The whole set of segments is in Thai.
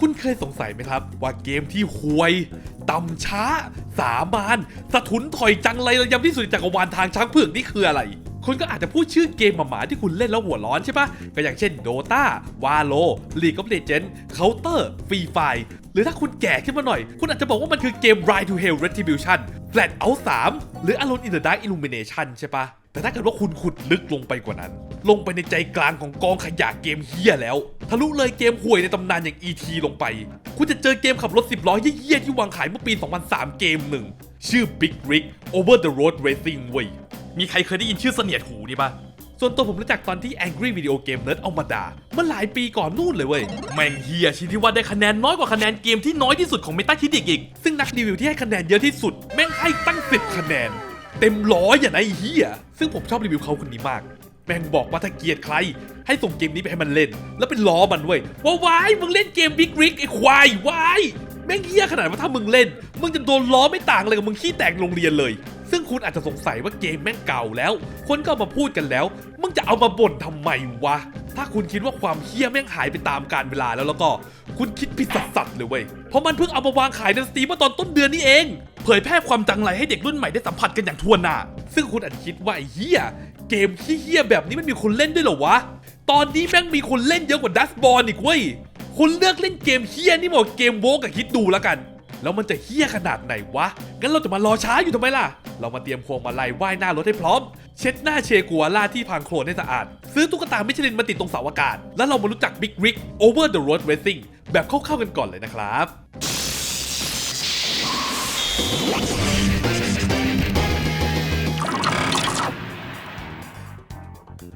คุณเคยสงสัยไหมครับ ว่าเกมที่ห่วย ต่ำช้า สามานสะทุนถอยจังไรระยำที่สุดจักรวาลทางช้างเผือกนี่คืออะไรคุณก็อาจจะพูดชื่อเกมหมาๆที่คุณเล่นแล้วหัวร้อนใช่ปะก็อย่างเช่น Dota Valo League of Legends Counter Free Fire หรือถ้าคุณแก่ขึ้นมาหน่อย คุณอาจจะบอกว่ามันคือเกม Ride to Hell Retribution Flat Out 3 หรือ Alone in the Dark Illumination ใช่ปะแต่ถ้าเกิดว่าคุณขุดลึกลงไปกว่านั้น ลงไปในใจกลางของกองขยะเกมเฮี้ยแล้ว ทะลุเลยเกมห่วยในตำนานอย่าง E.T. ลงไป คุณจะเจอเกมขับรถ 10 ล้อเยี่ยๆที่วางขายเมื่อปี 2003 เกมหนึ่ง ชื่อ Big Rig Over the Road Racing เว้ยมีใครเคยได้ยินชื่อเสนียดหูนี่ปะส่วนตัวผมรู้จักตอนที่ Angry Video Game Nerd เอามาด่าเมื่อหลายปีก่อนนู่นเลยเว้ย แม่งเฮียชิ้นที่ว่าได้คะแนนน้อยกว่าคะแนนเกมที่น้อยที่สุดของ Metacritic อีก ซึ่งนักรีวิวที่ให้คะแนนเยอะที่สุด แม่งให้ตั้ง 10 คะแนน เต็มร้อยอย่างไอ้เฮียซึ่งผมชอบรีวิวเขาคนนี้มาก แม่งบอกว่าถ้าเกลียดใคร ให้ส่งเกมนี้ไปให้มันเล่น แล้วเป็นล้อมันเว้ยว่าวายมึงเล่นเกม Big Rig ไอ้ควายวายแม่งเฮี้ยขนาดว่าถ้ามึงเล่น มึงจะโดนล้อไม่ต่างอะไรกับมึงขี้แตกโรงเรียนเลย ซึ่งคุณอาจจะสงสัยว่าเกมแม่งเก่าแล้ว คนก็มาพูดกันแล้ว มึงจะเอามาบ่นทำไมวะ ถ้าคุณคิดว่าความเฮี้ยแม่งหายไปตามกาลเวลาแล้วแล้วก็ คุณคิดผิดสัสๆเลยเว้ย เพราะมันเพิ่งเอามาวางขายในสตรีมเมื่อตอนต้นเดือนนี้เอง เผยแพร่ความจังไรให้เด็กรุ่นใหม่ได้สัมผัสกันอย่างทั่วหน้าซึ่งคุณอาจจะคิดว่าไอ้เฮี้ย เกมเฮี้ยแบบนี้มันมีคนเล่นด้วยเหรอวะ ตอนนี้แม่งมีคนเล่นเยอะกว่าดัสบอลอีกเว้ยคุณเลือกเล่นเกมเฮี้ยนี่หมดเกมโวกับคิดดูแล้วกัน แล้วมันจะเฮี้ยขนาดไหนวะ งั้นเราจะมารอช้าอยู่ทำไมล่ะ เรามาเตรียมพวงมาลัยไหว้หน้ารถให้พร้อม เช็ดหน้าเชกัวล่าที่พังโคลนให้สะอาด ซื้อตุ๊กตามิชลินมาติดตรงเสาอากาศ แล้วเรามารู้จัก Big Rig Over the Road Racing แบบเข้าๆกันก่อนเลยนะครับ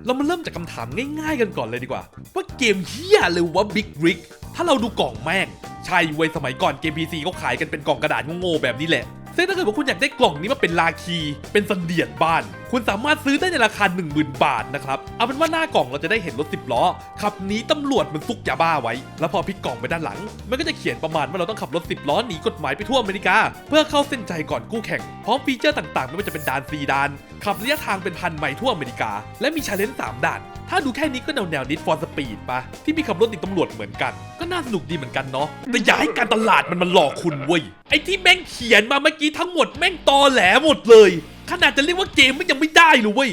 เรามาเริ่มจากคำถามง่ายๆกันก่อนเลยดีกว่า ว่าเกมเฮียหรือว่า Big Rig ถ้าเราดูกล่องแม่ง ใช่เว้ยสมัยก่อนเกม PC ก็ขายกันเป็นกล่องกระดาษโง่ๆแบบนี้แหละ ซึ่งถ้าเกิดว่าคุณอยากได้กล่องนี้มาเป็นลาคี เป็นเสเดียดบ้าน คุณสามารถซื้อได้ในราคา 10,000 บาทนะครับ เอาเป็นว่าหน้ากล่องเราจะได้เห็นรถ10ล้อขับหนีตำรวจมันซุกยาบ้าไว้ แล้วพอพลิกกล่องไปด้านหลัง มันก็จะเขียนประมาณว่าเราต้องขับรถ10ล้อหนีกฎหมายไปทั่วอเมริกา เพื่อเข้าเส้นใจก่อนกู้แข่งพร้อมฟีเจอร์ต่างๆไม่ว่าจะเป็นด่านซีดาน ขับระยะทางเป็นพันไมล์ทั่วอเมริกา และมีชาเลนจ์3ด่าน ถ้าดูแค่นี้ก็แนวแนวนิดฟอร์สปีดปะที่มีขับรถติดตำรวจเหมือนกัน ก็น่าสนุกดีเหมือนกันเนาะแต่อย่าให้การตลาดมันมาหลอกคุณเว้ยไอ้ที่แม่งเขียนมาเมื่อกี้ทั้งหมดแม่งตอแหลหมดเลย ขนาดจะเรียกว่าเกมมันยังไม่ได้เลยเว้ย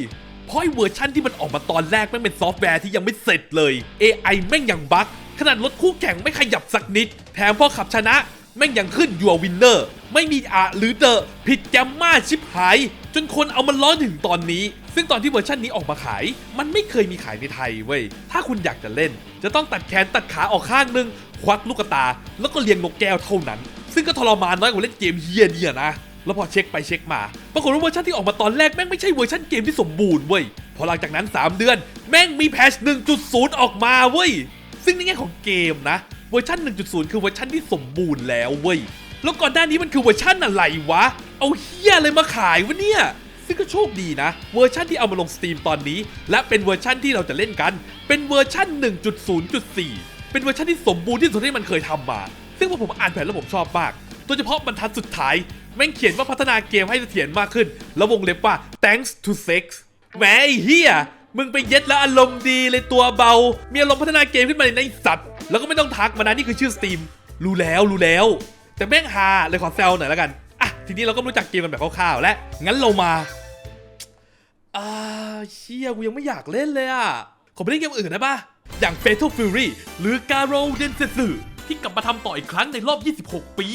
เพราะไอ้เวอร์ชันที่มันออกมาตอนแรกแม่งเป็นซอฟต์แวร์ที่ยังไม่เสร็จเลย AI แม่งยังบั๊กขนาดรถคู่แข่งไม่ขยับสักนิด แถมพอขับชนะ แม่งยังขึ้นยัววินเนอร์ไม่มีอะหรือเดอผิดแกมมาชิบหาย จนคนเอามันล้อถึงตอนนี้ ซึ่งตอนที่เวอร์ชันนี้ออกมาขาย มันไม่เคยมีขายในไทยเว้ย ถ้าคุณอยากจะเล่น จะต้องตัดแขนตัดขาออกข้างนึง ควักลูกตา แล้วก็เลี้ยงนกแก้วเท่านั้น ซึ่งก็ทรมานน้อยกว่าเล่นเกมเฮียเนี่ยนะ แล้วพอเช็คไปเช็คมา ปรากฏว่าเวอร์ชันที่ออกมาตอนแรกแม่งไม่ใช่เวอร์ชันเกมที่สมบูรณ์เว้ย พอหลังจากนั้น 3 เดือน แม่งมีแพช1.0 ออกมาเว้ย ซึ่งในแง่ของเกมนะ เวอร์ชัน1.0 คือเวอร์ชันที่สมบูรณ์แล้วเว้ย แล้วก่อนหน้านี้มันคือเวอร์ชันอะไรวะ เอาเฮียอะไรมาขายวะเนี่ย ซึ่งก็โชคดีนะ เวอร์ชันที่เอามาลงสตรีมตอนนี้ และเป็นเวอร์ชันที่เราจะเล่นกัน เป็นเวอร์ชัน1.0.4 เป็นเวอร์ชันที่สมบูรณ์ที่สุดที่มันเคยทำมา ซึ่งพอผมอ่านแผนแล้วผมชอบมากโดยเฉพาะบรรทัดสุดท้ายแม่งเขียนว่าพัฒนาเกมให้เสถียรมากขึ้น แล้ววงเล็บว่า thanks to sex แหมไอ้เฮียมึงไปเย็ดแล้วอารมณ์ดีเลยตัวเบา มีอารมณ์พัฒนาเกมขึ้นมาในสัตว์ แล้วก็ไม่ต้องทักมานะนี่คือชื่อสตรีมรู้แล้วรู้แล้ว แต่แม่งฮาเลยขอแซวหน่อยแล้วกันอะทีนี้เราก็รู้จักเกมกันแบบคร่าวๆและงั้นเรามาอ่าเชี่ยกูยังไม่อยากเล่นเลยอะขอไปเล่นเกมอื่นได้ปะอย่าง Fatal Fury หรือ Garo Densetsu ที่กลับมาทำต่ออีกครั้งในรอบ 26 ปี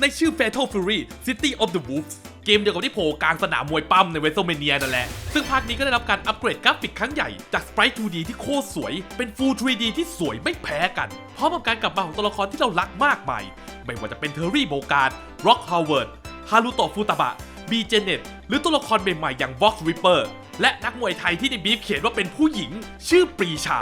ในชื่อ Fatal Fury City of the Wolves เกมเดียวกับที่โผล่กลางสนามมวยปั้มในเวส e เมเนียนั่นแหละ ซึ่งภาคนี้ก็ได้รับการอัปเกรดกราฟิกครั้งใหญ่ จากสไปร t 2D ที่โคตรสวย เป็น Full 3D ที่สวยไม่แพ้กัน พร้อมกับการกลับมาของตัวละครที่เรารักมากมาย ไม่ว่าจะเป็นเทอร์รี่โบการ์ดร็อกฮาวเวิร์ด ฮารุโตะฟูตาบะ บีเจเน็ต หรือตัวละครใหม่ๆ อย่าง Vox Ripper และนักมวยไทยที่ในบีฟเขียนว่าเป็นผู้หญิง ชื่อปรีชา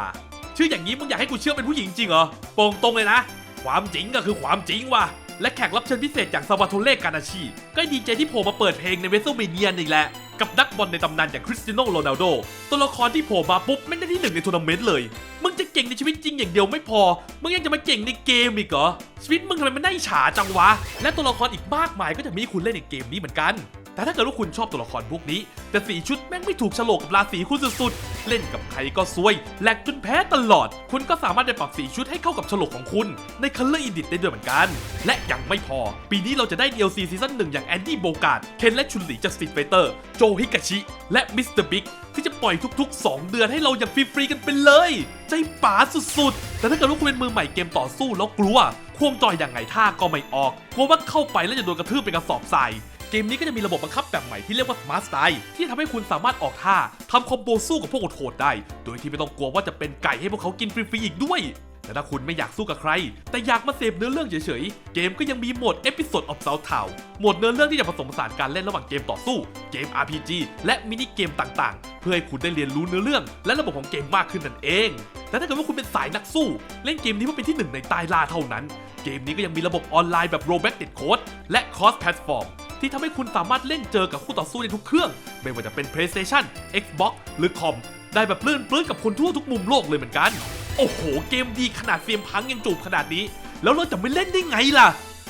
ชื่ออย่างนี้มึงอยากให้กูเชื่อเป็นผู้หญิงจริงเหรอโปร่งตรงเลยนะ ความจริงก็คือความจริงว่ะ และแขกรับเชิญพิเศษอย่างซาวาโทเล่กานาชี ก็ดีใจที่โผล่มาเปิดเพลงในเวส e เมเนียนอีกแหละ กับนักบอลในตำนานอย่างคริสเตียโนโรนัลโด ตัวละครที่โผล่มาปุ๊บไม่ได้ที่หนึ่งในทัวร์นาเมนต์เลย มึงจะเก่งในชีวิตจริงอย่างเดียวไม่พอ มึงยังจะมาเก่งในเกมอีกเหรอ ชีวิตมึงทำไมมันน่าฉาจังวะ และตัวละครอีกมากมายก็จะมีคุณเล่นในเกมนี้เหมือนกัน แต่ถ้าเกิดว่าคุณชอบตัวละครพวกนี้ แต่สีชุดแม่งไม่ถูกฉลกกับราศีคุณสุดๆ เล่นกับใครก็ซวยแหลกจนแพ้ตลอด คุณก็สามารถไปปรับสีชุดให้เข้ากับฉลกของคุณ ใน Color Edit ได้ด้วยเหมือนกัน และยังไม่พอ ปีนี้เราจะได้ DLC ซีซั่นหนึ่งอย่างแอนดี้โบกาดเคนและชุนหลีจาก Street Fighter โจฮิกาชิ และมิสเตอร์บิ๊กที่จะปล่อยทุก ๆ 2 เดือนให้เราอย่างฟรีๆกันไปเลย ใจป๋าสุดๆ แต่ถ้าเกิดว่าคุณเป็นมือใหม่เกมต่อสู้แล้วกลัวควงจอยอย่างไงท่าก็ไม่ออกกลัวว่าเข้าไปแล้วจะโดนกระทืบเป็นกระสอบทราย เกมนี้ก็จะมีระบบบังคับแบบใหม่ที่เรียกว่า Smart Style ที่ทำให้คุณสามารถออกท่าทำคอมโบสู้กับพวกโหดได้ โดยที่ไม่ต้องกลัวว่าจะเป็นไก่ให้พวกเขากินฟรีๆอีกด้วย แต่ถ้าคุณไม่อยากสู้กับใคร แต่อยากมาเสพเนื้อเรื่องเฉยๆ เกมก็ยังมีโหมด Episode of South Town โหมดเนื้อเรื่องที่จะผสมผสานการเล่นระหว่างเกมต่อสู้ เกม RPG และมินิเกมต่างๆ เพื่อให้คุณได้เรียนรู้เนื้อเรื่อง และระบบของเกมมากขึ้นนั่นเองแต่ถ้าเกิดว่าคุณเป็นสายนักสู้ เล่นเกมนี้เพื่อเป็นที่หนึ่งในใต้ล่าเท่านั้น เกมนี้ก็ยังมีระบบออนไลน์แบบ r o b a c k ติดโค้ดและ Cross Platform ที่ทำให้คุณสามารถเล่นเจอกับคู่ต่อสู้ในทุกเครื่อง ไม่ว่าจะเป็น PlayStation Xbox หรือคอมได้แบบลื่นปลื้นกับคนทั่วทุกมุมโลกเลยเหมือนกัน โอ้โห เกมดีขนาดเซียมพังยังจูบขนาดนี้ แล้วเราจะไม่เล่นได้ไงล่ะ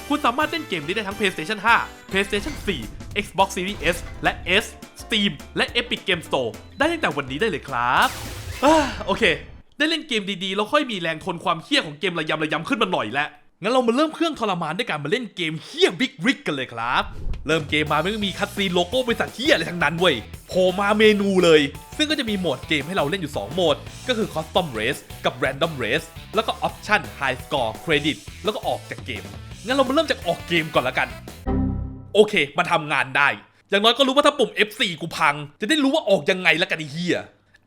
คุณสามารถเล่นเกมนี้ได้ทั้ง PlayStation 5 PlayStation 4 Xbox Series S และ S Steam และ Epic Game Store ได้ตั้งแต่วันนี้ได้เลยครับอโอเค ได้เล่นเกมดีๆ แล้วค่อยมีแรงทนความเฮี้ยของเกมระยำระยำขึ้นมาหน่อยแล้ว งั้นเรามาเริ่มเครื่องทรมานด้วยการมาเล่นเกมเฮี้ยบิ๊กริกกันเลยครับ เริ่มเกมมาไม่มีคัตซีนโลโก้บริษัทเฮี้ยอะไรทั้งนั้นเว้ยโผล่มาเมนูเลย ซึ่งก็จะมีโหมดเกมให้เราเล่นอยู่ 2 โหมด ก็คือ Custom Race กับ Random Race แล้วก็ Option High Score Credit แล้วก็ออกจากเกม งั้นเรามาเริ่มจากออกเกมก่อนละกัน โอเคมาทำงานได้ อย่างน้อยก็รู้ว่าถ้าปุ่ม F4 กูพัง จะได้รู้ว่าออกยังไงละกันไอ้เฮีย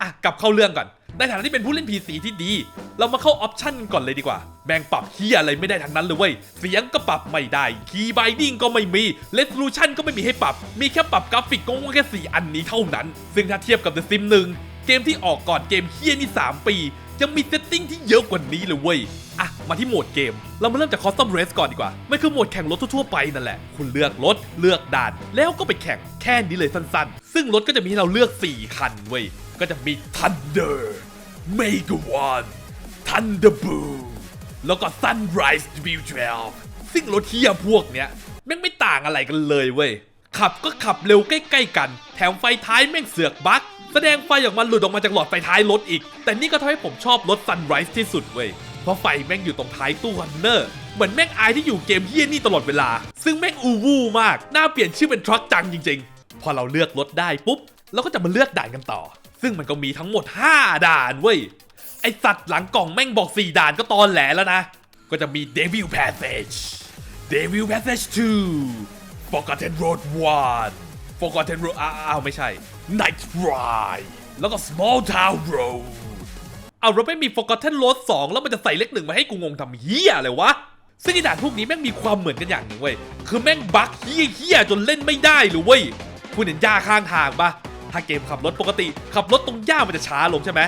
อะกลับเข้าเรื่องก่อน ในฐานะที่เป็นผู้เล่น PC ที่ดี เรามาเข้าออปชันก่อนเลยดีกว่า แบ่งปรับเฮียอะไรไม่ได้ทั้งนั้นเลยเว้ย เสียงก็ปรับไม่ได้ คีย์ไบดิ้งก็ไม่มี เรส o ลูชันก็ไม่มีให้ปรับ มีแค่ปรับกราฟิกก็แค่ 4 อันนี้เท่านั้น ซึ่งถ้าเทียบกับ The Sims 1เกมที่ออกก่อนเกมเฮียนี่ 3 ปียังมีเซตติ้งที่เยอะกว่านี้เลยเว้ย อะ มาที่โหมดเกม เรามาเริ่มจาก Custom Race ก่อนดีกว่า ไมันคือโหมดแข่งรถทั่วๆไปนั่นแหละ คุณเลือกรถ เลือกด่าน แล้วก็ไปแข่ง แค่นี้เลยสั้นๆ ซึ่งรถก็จะมีให้เราเลือก 4 คันเว้ย ก็จะมี Thunder Mega One Thunderbird แล้วก็ Sunrise W12 ซึ่งรถเทียพวกเนี้ยแม่งไม่ต่างอะไรกันเลยเว้ย ขับก็ขับเร็วใกล้ๆกัน แถมไฟท้ายแม่งเสือกบั๊กแสดงไฟออกมาหลุดออกมาจากหลอดไฟท้ายรถอีก แต่นี่ก็ทำให้ผมชอบรถ Sunrise ที่สุดเว้ยเพราะไฟแม่งอยู่ตรงท้ายตู้คอนเนเนอร์เหมือนแม่งอายที่อยู่เกมเฮี้ยนี่ตลอดเวลา ซึ่งแม่งอูวูมาก น่าเปลี่ยนชื่อเป็นทรัคจังจริง ๆ พอเราเลือกรถได้ปุ๊บเราก็จะมาเลือกด่านกันต่อ ซึ่งมันก็มีทั้งหมด 5 ด่านเว้ย ไอสัตว์หลังกล่องแม่งบอก 4 ด่านก็ตอนแหลแล้วนะ ก็จะมี Devil Passage Devil Passage 2 Forgotten Road 1 Forgotten Road อ้าวไม่ใช่ Night Ride แล้วก็ Small Town Road เอาเราไม่มี Forgotten Road 2 แล้วมันจะใส่เลขหนึ่งมาให้กูงงทำเฮียอะไรวะซึ่งไอด่านพวกนี้แม่งมีความเหมือนกันอย่างหนึ่งเว้ย คือแม่งบั๊กเฮี้ยเฮียๆจนเล่นไม่ได้เลยเว้ย คุณเห็นหญ้าข้างทางปะ ถ้าเกมขับรถปกติ ขับรถตรงหญ้ามันจะช้าลงใช่ไหม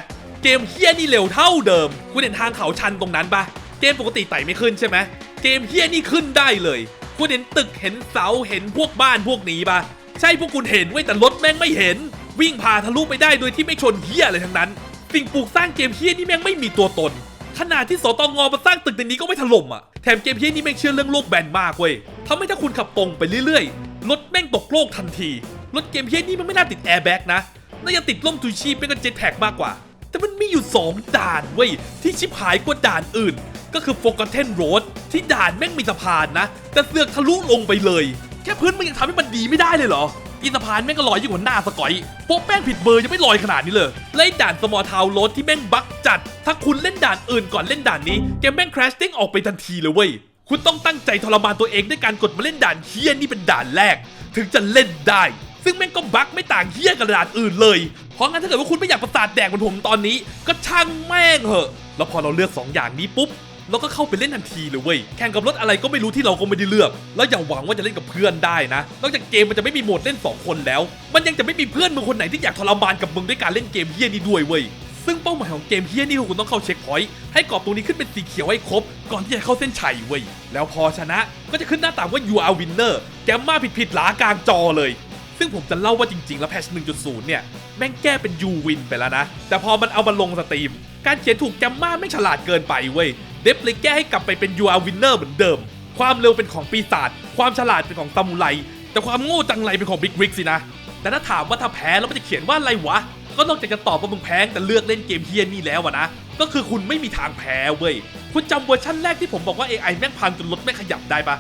เกมเฮี้ยนี่เร็วเท่าเดิม คุณเห็นทางเขาชันตรงนั้นปะเกมปกติไต่ไม่ขึ้นใช่ไหมเกมเฮี้ยนี่ขึ้นได้เลย คุณเห็นตึกเห็นเสาเห็นพวกบ้านพวกนี้ปะใช่พวกคุณเห็นเว้แต่รถแม่งไม่เห็น วิ่งผ่าทะลุไปได้โดยที่ไม่ชนเฮี้ยอะไรทั้งนั้นสิ่งปลูกสร้างเกมเฮี้ยนี่แม่งไม่มีตัวตนขนาดที่สตองอมาสร้างตึกในนี้ก็ไม่ถล่มอะ แถมเกมเฮี้ยนี่แม่งเชื่อเรื่องโลกแบนมากเว้ยทำให้ถ้าคุณขับตรงไปเรื่อยๆ รถแม่งตกโลกทันที รถเกมเฮี้ยนี่มันไม่น่าติดแอร์แบ็กนะ น่าจะติดล่มทูชีพเป็นกันเจ็ตแพ็กมากกว่า แต่มันมีอยู่ 2 ด่านเว้ย ที่ชิบหายกว่าด่านอื่น ก็คือ Forgotten Road ที่ด่านแม่งมีสะพานนะ แต่เสือกทะลุลงไปเลย แค่พื้นมันยังทำให้มันดีไม่ได้เลยเหรออินสะพานแม่งก็ลอยยิ่งกว่าหน้าสกอยโป๊ะแป้งผิดเบอร์ยังไม่ลอยขนาดนี้เลยและไอ้ด่านสมอลทาวโรดที่แม่งบั๊กจัด ถ้าคุณเล่นด่านอื่นก่อนเล่นด่านนี้เกแม่งคราชเด้งออกไปทันทีเลยเว้ย คุณต้องตั้งใจทรมานตัวเองด้วยการกดมาเล่นด่านเฮี้ยนี่เป็นด่านแรก ถึงจะเล่นได้ ซึ่งแม่งก็บั๊กไม่ต่างเฮี้ยกับด่านอื่นเลย เพราะงั้นถ้าเกิดว่าคุณไม่อยากประสาทแดกเหมือนผมตอนนี้ ก็ช่างแม่งเหอะ แล้วพอเราเลือก 2 อย่างนี้ปุ๊บเราก็เข้าไปเล่นทันทีเลยเว้ย แข่งกับรถอะไรก็ไม่รู้ที่เราก็ไม่ได้เลือก แล้วอย่าหวังว่าจะเล่นกับเพื่อนได้นะ นอกจากเกมมันจะไม่มีโหมดเล่น 2 คนแล้ว มันยังจะไม่มีเพื่อนมึงคนไหนที่อยากทรมานกับมึงด้วยการเล่นเกมเฮี้ยนี้ด้วยเว้ย ซึ่งเป้าหมายของเกมเฮี้ยนี่คือคุณต้องเข้าเช็คพอยต์ให้กรอบตรงนี้ขึ้นเป็นสีเขียวให้ครบ ก่อนที่จะเข้าเส้นชัยเว้ย แล้วพอชนะก็จะขึ้นหน้าต่างว่า you are winner แกมมาผิดๆหลากลางจอเลย ซึ่งผมจะเล่าว่าจริง ๆ แล้วแพช1.0 เนี่ย แม่งแก้เป็น U Win ไปแล้วนะ แต่พอมันเอามาลงสตรีม การเขียนถูกแกมมาไม่ฉลาดเกินไปเว้ย เดฟเลยแก้ให้กลับไปเป็น You are winner เหมือนเดิม ความเร็วเป็นของปีศาจความฉลาดเป็นของซามูไร แต่ความโง่จังไรเป็นของบิ๊กริกสินะ แต่ถ้าถามว่าถ้าแพ้แล้วมันจะเขียนว่าอะไรวะ ก็นอกจากจะตอบว่ามึงแพ้แต่เลือกเล่นเกมเฮียนี่แล้วอะนะ ก็คือคุณไม่มีทางแพ้เว้ย คุณจำเวอร์ชั่นแรกที่ผมบอกว่า AI แม่งพังจนรถแม่งขยับได้ปะ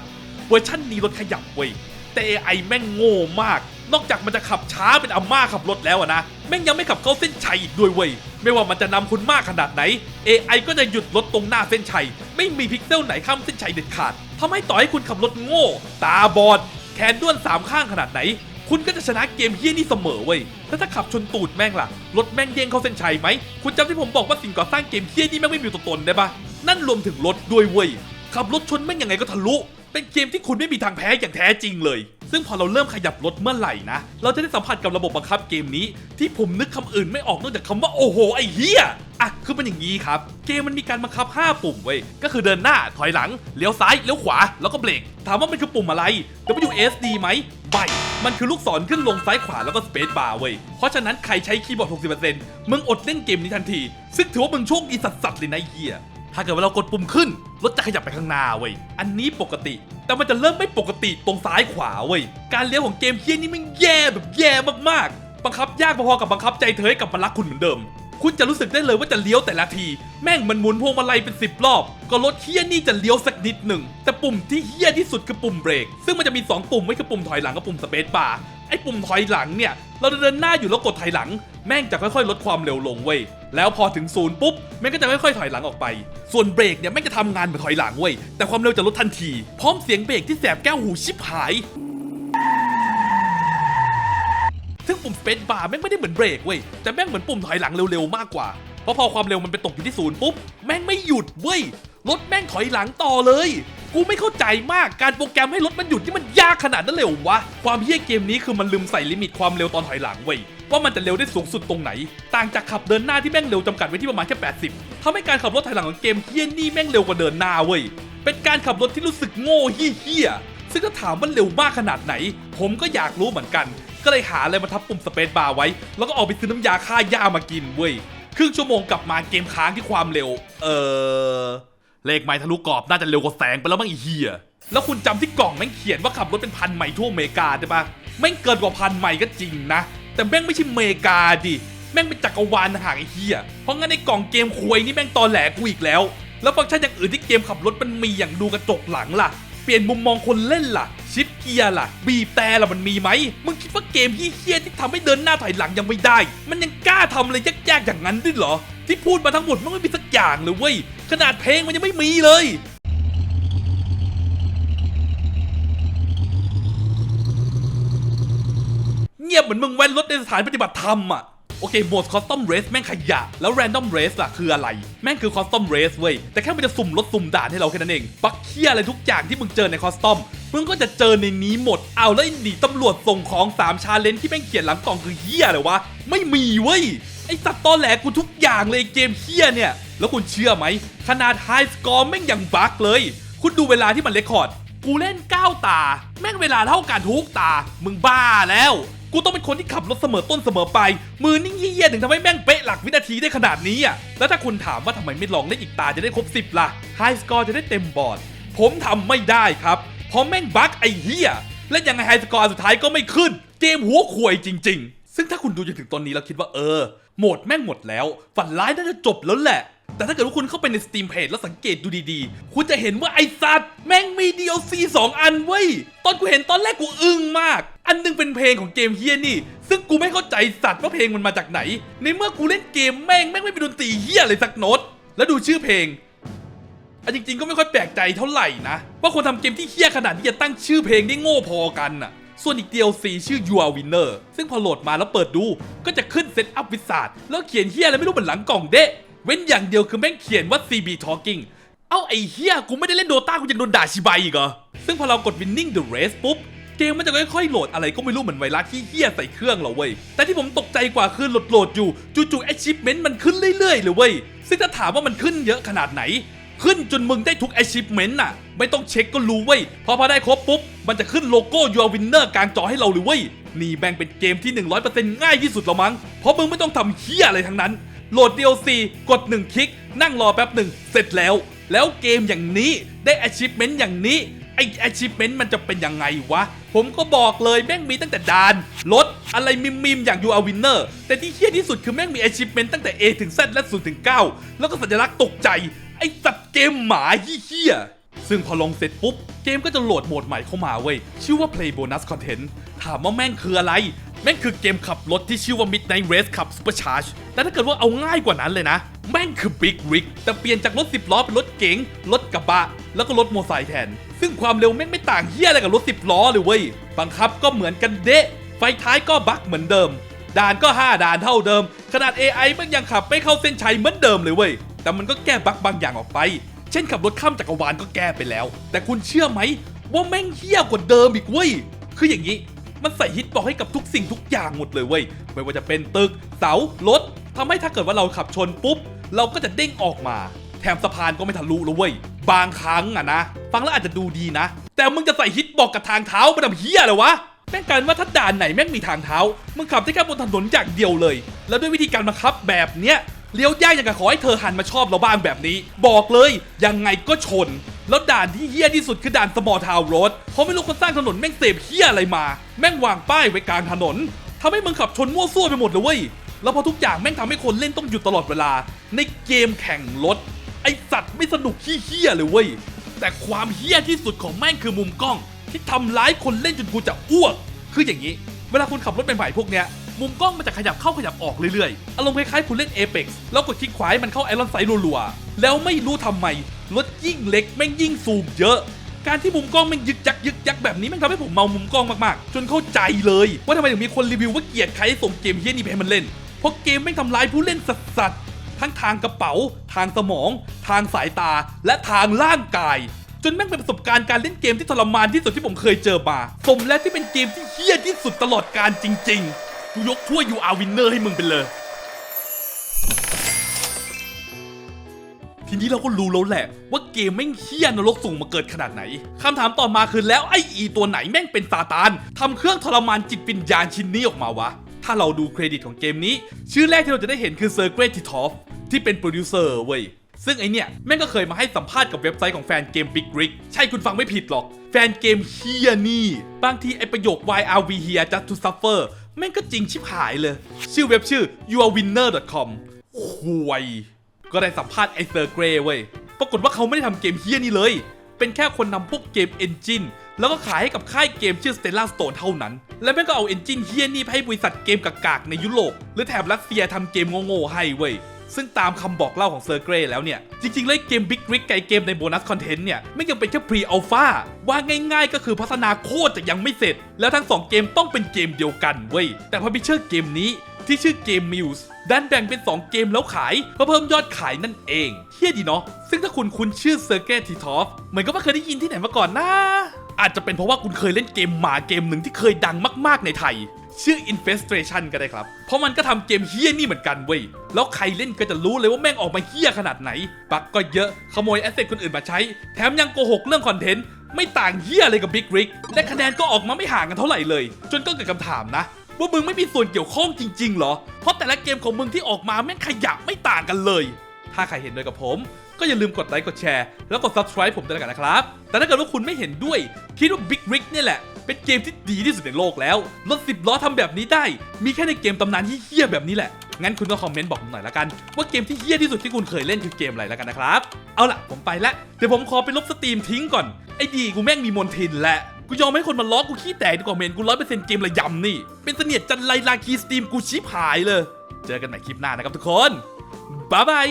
เวอร์ชั่นนี้รถขยับเว้ยแต่ AI แม่งโง่มาก นอกจากมันจะขับช้าเป็นอาม่าขับรถแล้วนะแม่งยังไม่ขับเข้าเส้นชัยอีกด้วยเว้ยไม่ว่ามันจะนำคุณมากขนาดไหน AI ก็จะหยุดรถตรงหน้าเส้นชัย ไม่มีพิกเซลไหนข้ามเส้นชัยเด็ดขาดทำให้ต่อให้คุณขับรถโง่ ตาบอด แขนด้วนสามข้างขนาดไหน คุณก็จะชนะเกมเฮี้ยนี่เสมอเว้ยแล้วถ้าขับชนตูดแม่งล่ะรถแม่งเด้งเข้าเส้นชัยไหมคุณจำที่ผมบอกว่าสิ่งก่อสร้างเกมเฮี้ยนี่แม่งไม่มีตัวตนได้ปะนั่นรวมถึงรถด้วยเว้ยขับรถชนแม่งยังไงก็ทะลุ เป็นเกมที่คุณไม่มีทางแพ้อย่างแท้จริงเลย ซึ่งพอเราเริ่มขยับรถเมื่อไหร่นะ เราจะได้สัมผัสกับระบบบังคับเกมนี้ ที่ผมนึกคำอื่นไม่ออกนอกจากคำว่าโอ้โหไอ้เฮียอะคือมันอย่างนี้ครับ เกมมันมีการบังคับ 5 ปุ่มเว้ย ก็คือเดินหน้าถอยหลังเลี้ยวซ้ายเลี้ยวขวาแล้วก็เบรก ถามว่ามันคือปุ่มอะไร WSD ไหมใบมันคือลูกศรขึ้นลงซ้ายขวาแล้วก็สเปซบาร์เว้ย เพราะฉะนั้นใครใช้คีย์บอร์ด 60%มึงอดเล่นเกมนี้ทันที ซึ่งถือว่ามึงโชคดีสัสๆเลยนะไอ้เฮีย ถ้าเกิดว่าเรากดปุ่มขึ้นรถจะขยับไปข้างหน้าเว้ย อันนี้ปกติ แต่มันจะเริ่มไม่ปกติตรงซ้ายขวาเว้ย การเลี้ยวของเกมเฮี้ยนี่มันแย่แบบแย่มากๆ บังคับยากพอๆกับบังคับใจเธอให้กลับมารักคุณเหมือนเดิม คุณจะรู้สึกได้เลยว่าจะเลี้ยวแต่ละที แม่งมันหมุนพวงมาลัยเป็น10รอบ ก็รถเฮี้ยนี่จะเลี้ยวสักนิดหนึ่ง แต่ปุ่มที่เฮี้ยที่สุดคือปุ่มเบรก ซึ่งมันจะมี 2 ปุ่มไม่คือปุ่มถอยหลังกับปุ่มสเปซบาร์ ไอ้ปุ่มถอยหลังเนี่ย เราเดินหน้าอยู่แล้วกดถอยหลัง แม่งจะค่อยๆ ลดความเร็วลงเว้ย แล้วพอถึงศูนย์ปุ๊บ แม่งก็จะค่อยๆ ถอยหลังออกไป ส่วนเบรกเนี่ยแม่งจะทำงานเหมือนถอยหลังเว้ย แต่ความเร็วจะลดทันที พร้อมเสียงเบรกที่แสบแก้วหูชิบหาย ซึ่งปุ่มสเปซบาร์แม่งไม่ได้เหมือนเบรกเว้ย แต่แม่งเหมือนปุ่มถอยหลังเร็วๆ มากกว่า เพราะพอความเร็วมันไปตกอยู่ที่ศูนย์ปุ๊บแม่งไม่หยุดเว้ยรถแม่งถอยหลังต่อเลย กูไม่เข้าใจมากการโปรแกรมให้รถมันหยุดที่มันยากขนาดนั้นเลยวะความเฮี้ยเกมนี้คือมันลืมใส่ลิมิตความเร็วตอนถอยหลังเว้ยว่ามันจะเร็วได้สูงสุดตรงไหน ต่างจากขับเดินหน้าที่แม่งเร็วจำกัดไว้ที่ประมาณแค่ 80ทำให้การขับรถถอยหลังของเกมเฮี้ยนี่แม่งเร็วกว่าเดินหน้าเว้ยเป็นการขับรถที่รู้สึกโง่เฮี้ยซึ่งถ้าถามว่าเร็วมากขนาดไหน ผมก็อยากรู้เหมือนกัน ก็เลยหาอะไรมาทับปุ่มสเปซบาร์ไว้ แล้วก็ออกไปซื้อน้ำยาฆ่าหญ้ามากินเว้ย ครึ่งชั่วโมงกลับมาเกมค้างที่ความเร็ว เออเลขไม้ทะลุกรอบน่าจะเร็วกว่าแสงไปแล้วมั้งไอีเฮียแล้วคุณจำที่กล่องแม่งเขียนว่าขับรถเป็นพันไมล์ทั่วอเมริกาใช่ปะแม่งเกินกว่าพันไมล์ก็จริงนะ แต่แม่งไม่ใช่อเมริกาดิแม่งเป็นจักรวาลห่างไอ้เฮียเพราะงั้นในกล่องเกมควยนี่แม่งตอแหลกูอีกแล้ว แล้วฟังก์ชันอย่างอื่นที่เกมขับรถมันมีอย่างดูกระจกหลังล่ะ เปลี่ยนมุมมองคนเล่นล่ะ ชิป เกียร์ล่ะ บีบแต่ล่ะมันมีไหม มึงคิดว่าเกมเฮี้ยที่ทำให้เดินหน้าถอยหลังยังไม่ได้ มันยังกล้าทำอะไรยากๆอย่างนั้นด้วยเหรอ ที่พูดมาทั้งหมดมันไม่มีสักอย่างเลยเว้ย ขนาดเพลงมันยังไม่มีเลยเงียบเหมือนมึงแว้นรถในสถานปฏิบัติธรรมอะ โอเคโหมดคอสตอมเรสแม่งขยะ แล้วแรนดอมเรสล่ะคืออะไร แม่งคือคอสตอมเรสเว้ย แต่แค่มันจะสุ่มรถสุ่มด่านให้เราแค่นั้นเอง ปักเคียอะไรทุกอย่างที่มึงเจอในคอสตอม มึงก็จะเจอในนี้หมด เอาแล้วไอ้หนีตำรวจส่งของ3ชาเลนจ์ที่แม่งเขียนหลังกล่องคือเฮียอะไรวะ ไม่มีเว้ย ไอสัตว์ตอแหลกูทุกอย่างเลยเกมเฮียเนี่ย แล้วคุณเชื่อไหม ขนาดไฮสกอร์แม่งยังบั๊กเลย คุณดูเวลาที่มันเลคคอร์ด กูเล่น 9 ตา แม่งเวลาเท่ากันทุกตา มึงบ้าแล้ว กูต้องเป็นคนที่ขับรถเสมอต้นเสมอไป มือนิ่งเยี่ยถึงทำให้แม่งเป๊ะหลักวินาทีได้ขนาดนี้อะ แล้วถ้าคุณถามว่าทำไมไม่ลองเล่นอีกตาจะได้ครบ 10 ล่ะไฮสกอร์จะได้เต็มบอร์ด ผมทำไม่ได้ครับ เพราะแม่งบั๊กไอ้เหี้ย และยังไงไฮสกอร์สุดท้ายก็ไม่ขึ้น เกมหัวขวยจริง ๆ ซึ่งถ้าคุณดูจนถึงตอนนี้แล้วคิดว่าเออ โหมดแม่งหมดแล้ว ฝันร้ายน่าจะจบแล้วแหละ แต่ถ้าเกิดว่าคุณเข้าไปใน Steam Page แล้วสังเกตดูดีๆ คุณจะเห็นว่าไอ้สัตว์ แม่งมี DLC 2 อันเว้ย ตอนกูเห็นตอนแรกกูอึ้งมาก อันหนึงเป็นเพลงของเกมเฮียนี่ ซึ่งกูไม่เข้าใจสัตว์ว่าเพลงมันมาจากไหน ในเมื่อกูเล่นเกมแม่งแม่งไม่มีดนตรีเฮียเลยสักโน้ต แล้วดูชื่อเพลงอันจริงๆก็ไม่ค่อยแปลกใจเท่าไหร่นะว่าคนทำเกมที่เฮี้ยขนาดนี้จะตั้งชื่อเพลงได้โง่พอกันน่ะ ส่วนอีก DLC ชื่อ You Are Winner ซึ่งพอโหลดมาแล้วเปิดดู ก็จะขึ้นเซตอัพวิสาดแล้วเขียนเฮี้ยอะไรไม่รู้บนหลังกล่องเดะเว้นอย่างเดียวคือแม่งเขียนว่า CB Talking อ้าไอ้เฮี้ยกูไม่ได้เล่นโดตากูยังโดนด่าชิบายอีกเหรอ ซึ่งพอเรากด Winning the Race ปุ๊บ เกมมันจะค่อยๆโหลดอะไรก็ไม่รู้เหมือนไวรัสที่เฮี้ยใส่เครื่องเราเว้ย แต่ที่ผมตกใจกว่าคือโหลดโหลดอยู่จู่ๆ achievement มันขึ้นเรื่อยๆเลยเว้ย ซึ่งถ้าถามว่ามันขึ้นเยอะขนาดไหน ขึ้นจนมึงได้ทุก achievement น่ะ ไม่ต้องเช็คก็รู้เว้ย พอพอได้ครบปุ๊บ มันจะขึ้นโลโก้ Your Winner กลางจอให้เราเลยเว้ย นี่แบ่งเป็นเกมที่ 100%ง่ายที่สุดแล้วมั้ง เพราะมึงไม่ต้องทำเฮี้ยอะไรทั้งนั้น โหลด DLC กด1คลิก นั่งรอแป๊บหนึ่งเสร็จแล้ว แล้วเกมอย่างนี้ได้ achievement อย่างนี้ไอ้ achievement มันจะเป็นยังไงวะ ผมก็บอกเลยแม่งมีตั้งแต่ดานรถอะไรมิมมิมๆอย่าง you are winner แต่ที่เฮี้ยที่สุดคือแม่งมี achievement ตั้งแต่ A ถึง Z และ0ถึง9แล้วก็สัญลักษณ์ตกใจ ไอ้สัตว์เกมหมาเฮี้ย ซึ่งพอลงเสร็จปุ๊บ เกมก็จะโหลดโหมดใหม่เข้ามาเว้ย ชื่อว่า play bonus content ถามว่าแม่งคืออะไร แม่งคือเกมขับรถที่ชื่อว่า Midnight Race ขับ Supercharge แต่ถ้าเกิดว่าเอาง่ายกว่านั้นเลยนะ แม่งคือ Big Rig แต่เปลี่ยนจากรถ 10 ล้อเป็นรถเก๋งรถกระบะ แล้วก็รถมอเตอร์ไซค์แทน ซึ่งความเร็วแม่งไม่ต่างเฮี้ยอะไรกับรถ 10 ล้อเลยเว้ยบังคับก็เหมือนกันเดะไฟท้ายก็บักเหมือนเดิมด่านก็ 5 ด่านเท่าเดิม ขนาด AI มันยังขับไม่เข้าเส้นชัยเหมือนเดิมเลยเว้ย แต่มันก็แก้บักบางอย่างออกไป เช่นขับรถข้ามจักรวาลก็แก้ไปแล้ว แต่คุณเชื่อไหม ว่าแม่งเฮี้ยกว่าเดิมอีกเว้ย คืออย่างนี้มันใส่ฮิตบอกให้กับทุกสิ่งทุกอย่างหมดเลยเว้ย ไม่ว่าจะเป็นตึก เสา รถทำให้ถ้าเกิดว่าเราขับชนปุ๊บ เราก็จะเด้งออกมา แถมสะพานก็ไม่ทะลุเลยเว้ย บางครั้งอะนะ ฟังแล้วอาจจะดูดีนะ แต่มึงจะใส่ฮิตบอกกับทางเท้ามันทำเฮียเลยวะแม่งกันว่าถ้าด่านไหนแม่งมีทางเท้า มึงขับได้แค่บนถนนอย่างเดียวเลย แล้วด้วยวิธีการบังคับแบบเนี้ย เลี้ยวยากอย่างกับขอให้เธอหันมาชอบเราบ้างแบบนี้ บอกเลยยังไงก็ชน แล้วด่านที่เฮี้ยที่สุดคือด่านสมอทาวโรดเพราะไม่รู้คนสร้างถนนแม่งเสพเฮี้ยอะไรมา แม่งวางป้ายไว้กลางถนนทำให้มึงขับชนมั่วซั่วไปหมดเลยเว้ยแล้วพอทุกอย่างแม่งทำให้คนเล่นต้องหยุดตลอดเวลา ในเกมแข่งรถไอสัตว์ไม่สนุกขี้เฮี้ยเลยเว้ยแต่ความเฮี้ยที่สุดของแม่งคือมุมกล้อง ที่ทำร้ายคนเล่นจนกูจะอ้วก คืออย่างนี้ เวลาคุณขับรถเป็นใหม่พวกเนี้ย มุมกล้องมันจะขยับเข้าขยับออกเรื่อยๆ อารมณ์คล้ายๆคุณเล่น Apex แล้วกดคลิกขวาให้มันเข้าไอรอนไซด์รัวๆ แล้วไม่รู้ทำไมรถยิ่งเล็กแม่งยิ่งซูมเยอะ การที่มุมกล้องแม่งยึกยักยึกยักแบบนี้แม่งทำให้ผมเมามุมกล้องมากๆ จนเข้าใจเลย ว่าทำไมถึงมีคนรีวิวว่าเกลียดใครส่งเกมเฮี้ยนี่ไปให้มันเล่น เพราะเกมแม่งทำร้ายผู้เล่นสัสๆทั้งทางกระเป๋า ทางสมอง ทางสายตา และทางร่างกายจนแม่งเป็นประสบการณ์การเล่นเกมที่ทรมานที่สุดที่ผมเคยเจอมา สมแล้วที่เป็นเกมที่เฮี้ยที่สุดตลอดการจริง ๆ กูยกถ้วย You Are Winner ให้มึงไปเลย ทีนี้เราก็รู้แล้วแหละ ว่าเกมแม่งเฮี้ยนรกส่งมาเกิดขนาดไหนคำถามต่อมาคือแล้วไอ้อีตัวไหนแม่งเป็นซาตานทำเครื่องทรมานจิตวิญญาณชิ้นนี้ออกมาวะ ถ้าเราดูเครดิตของเกมนี้ ชื่อแรกที่เราจะได้เห็นคือเซอร์เกรติทอฟที่เป็นโปรดิวเซอร์เว้ยซึ่งไอเนี่ย แม่งก็เคยมาให้สัมภาษณ์กับเว็บไซต์ของแฟนเกม Big Rig ใช่คุณฟังไม่ผิดหรอก แฟนเกมเฮียนี่ บางทีไอประโยค why are we here just to suffer แม่งก็จริงชิบหายเลย ชื่อเว็บชื่อ yourwinner.com ห่วย ก็ได้สัมภาษณ์ไอเซอร์เกรเว้ย ปรากฏว่าเขาไม่ได้ทำเกมเฮี้ยนี่เลย เป็นแค่คนนำพวกเกมเอนจินแล้วก็ขายให้กับค่ายเกมชื่อ Stellar Stone เท่านั้น และแม่งก็เอาเอนจินเฮี้ยนี่ไปให้บริษัทเกมกากๆในยุโรปหรือแถบรัสเซียทำเกมโง่ๆให้เว้ย ซึ่งตามคำบอกเล่าของเซอร์เกรแล้วเนี่ย จริงๆ เลยเกม Big Rig กับไอ้เกมในโบนัสคอนเทนต์เนี่ย ไม่ยังเป็นแค่ Pre Alpha ว่าง่ายๆ ก็คือพัฒนาโคตรจะยังไม่เสร็จ แล้วทั้งสองเกมต้องเป็นเกมเดียวกันเว้ย แต่พอพิเชอร์เกมนี้ที่ชื่อเกม Muse ดันแบ่งเป็น 2 เกมแล้วขาย เพื่อเพิ่มยอดขายนั่นเองเฮี้ยดีเนาะซึ่งถ้าคุณคุ้นชื่อเซอร์เกติทอฟเหมือนกับว่าเคยได้ยินที่ไหนมาก่อนนะอาจจะเป็นเพราะว่าคุณเคยเล่นเกมหมาเกมหนึ่งที่เคยดังมากๆในไทย ชื่อ Infestation ก็ได้ครับ เพราะมันก็ทำเกมเฮี้ยนี่เหมือนกันเว้ย แล้วใครเล่นก็จะรู้เลยว่าแม่งออกมาเฮี้ยขนาดไหน บักก็เยอะ ขโมยแอสเซทคนอื่นมาใช้ แถมยังโกหกเรื่องคอนเทนต์ ไม่ต่างเฮี้ยอะไรกับ Big Rig และคะแนนก็ออกมาไม่ห่างกันเท่าไหร่เลย จนก็เกิดคำถามนะว่ามึงไม่มีส่วนเกี่ยวข้องจริงๆเหรอ เพราะแต่ละเกมของมึงที่ออกมาแม่งขยับไม่ต่างกันเลย ถ้าใครเห็นด้วยกับผม ก็อย่าลืมกดไลค์กดแชร์แล้วกด subscribe ผมด้วยกันนะครับ แต่ถ้าเกิดว่าคุณไม่เห็นด้วย คิดว่า Big Rig เนี่ยแหละ เป็นเกมที่ดีที่สุดในโลกแล้ว รถสิบล้อทำแบบนี้ได้ มีแค่ในเกมตำนานที่เฮี้ยแบบนี้แหละ งั้นคุณก็คอมเมนต์บอกผมหน่อยละกัน ว่าเกมที่เฮี้ยที่สุดที่คุณเคยเล่นคือเกมอะไรล้วกันนะครับ เอาล่ะผมไปละเดี๋ยวผมขอไปลบสตรีมทิ้งก่อน ไอ้ดีกูแม่งมีมนทินแหละกูยอมให้คนมาล้อกูขี้แตกดีกว่าเมนกูร้อยเปอร์เซ็นต์เกมระยำนี่ เป็นเสนียดจันไรลาคีสตรีมกูชิบหายเลย เจอกันใหม่คลิปหน้านะครับทุกคนบ๊ายบาย